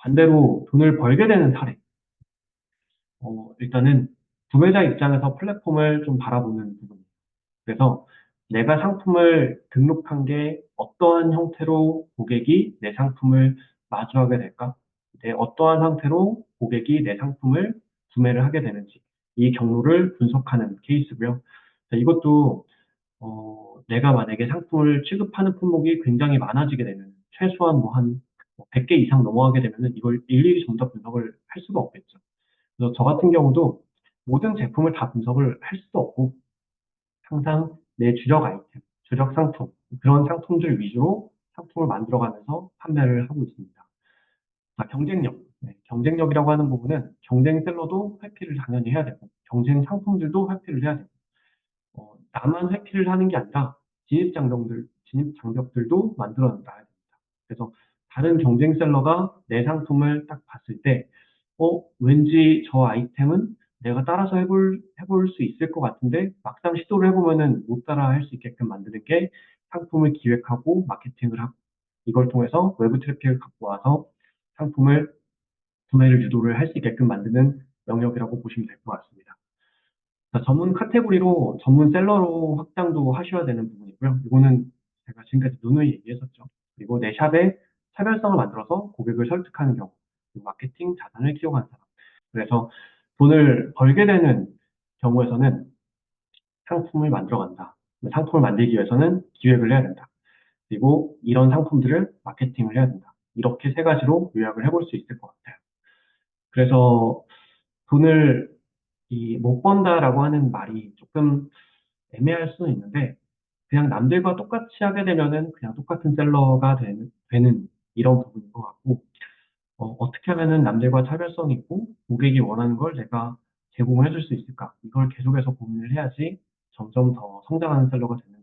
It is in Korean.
반대로 돈을 벌게 되는 사례. 어, 일단은 구매자 입장에서 플랫폼을 좀 바라보는 부분이에요. 그래서 내가 상품을 등록한 게 어떠한 형태로 고객이 내 상품을 마주하게 될까? 내 어떠한 상태로 고객이 내 상품을 구매를 하게 되는지 이 경로를 분석하는 케이스고요. 자, 이것도 어, 내가 만약에 상품을 취급하는 품목이 굉장히 많아지게 되면 최소한 뭐 한 100개 이상 넘어가게 되면 이걸 일일이 전부 다 분석을 할 수가 없겠죠. 그래서 저 같은 경우도 모든 제품을 다 분석을 할 수도 없고 항상 내 주력 아이템, 주력 상품 그런 상품들 위주로 상품을 만들어가면서 판매를 하고 있습니다. 자, 경쟁력. 네, 경쟁력이라고 하는 부분은 경쟁 셀러도 회피를 당연히 해야 되고 경쟁 상품들도 회피를 해야 되고 어, 나만 회피를 하는 게 아니라 진입 장벽들 진입 장벽들도 만들어 놔야 됩니다. 그래서 다른 경쟁 셀러가 내 상품을 딱 봤을 때, 어, 왠지 저 아이템은 내가 따라서 해볼, 해볼 수 있을 것 같은데, 막상 시도를 해보면은 못 따라 할 수 있게끔 만드는 게 상품을 기획하고 마케팅을 하고, 이걸 통해서 외부 트래픽을 갖고 와서 상품을 구매를 유도를 할 수 있게끔 만드는 영역이라고 보시면 될 것 같습니다. 자, 전문 카테고리로 전문 셀러로 확장도 하셔야 되는 부분이고요. 이거는 제가 지금까지 누누이 얘기했었죠. 그리고 내 샵에 차별성을 만들어서 고객을 설득하는 경우, 마케팅 자산을 키워가는 사람. 그래서 돈을 벌게 되는 경우에서는 상품을 만들어 간다. 상품을 만들기 위해서는 기획을 해야 된다. 그리고 이런 상품들을 마케팅을 해야 된다. 이렇게 세 가지로 요약을 해볼 수 있을 것 같아요. 그래서 돈을 이 못 번다라고 하는 말이 조금 애매할 수는 있는데 그냥 남들과 똑같이 하게 되면은 그냥 똑같은 셀러가 되는, 되는 이런 부분인 것 같고 어, 떻게 하면은 남들과 차별성이 있고 고객이 원하는 걸 내가 제공을 해줄 수 있을까? 이걸 계속해서 고민을 해야지 점점 더 성장하는 셀러가 되는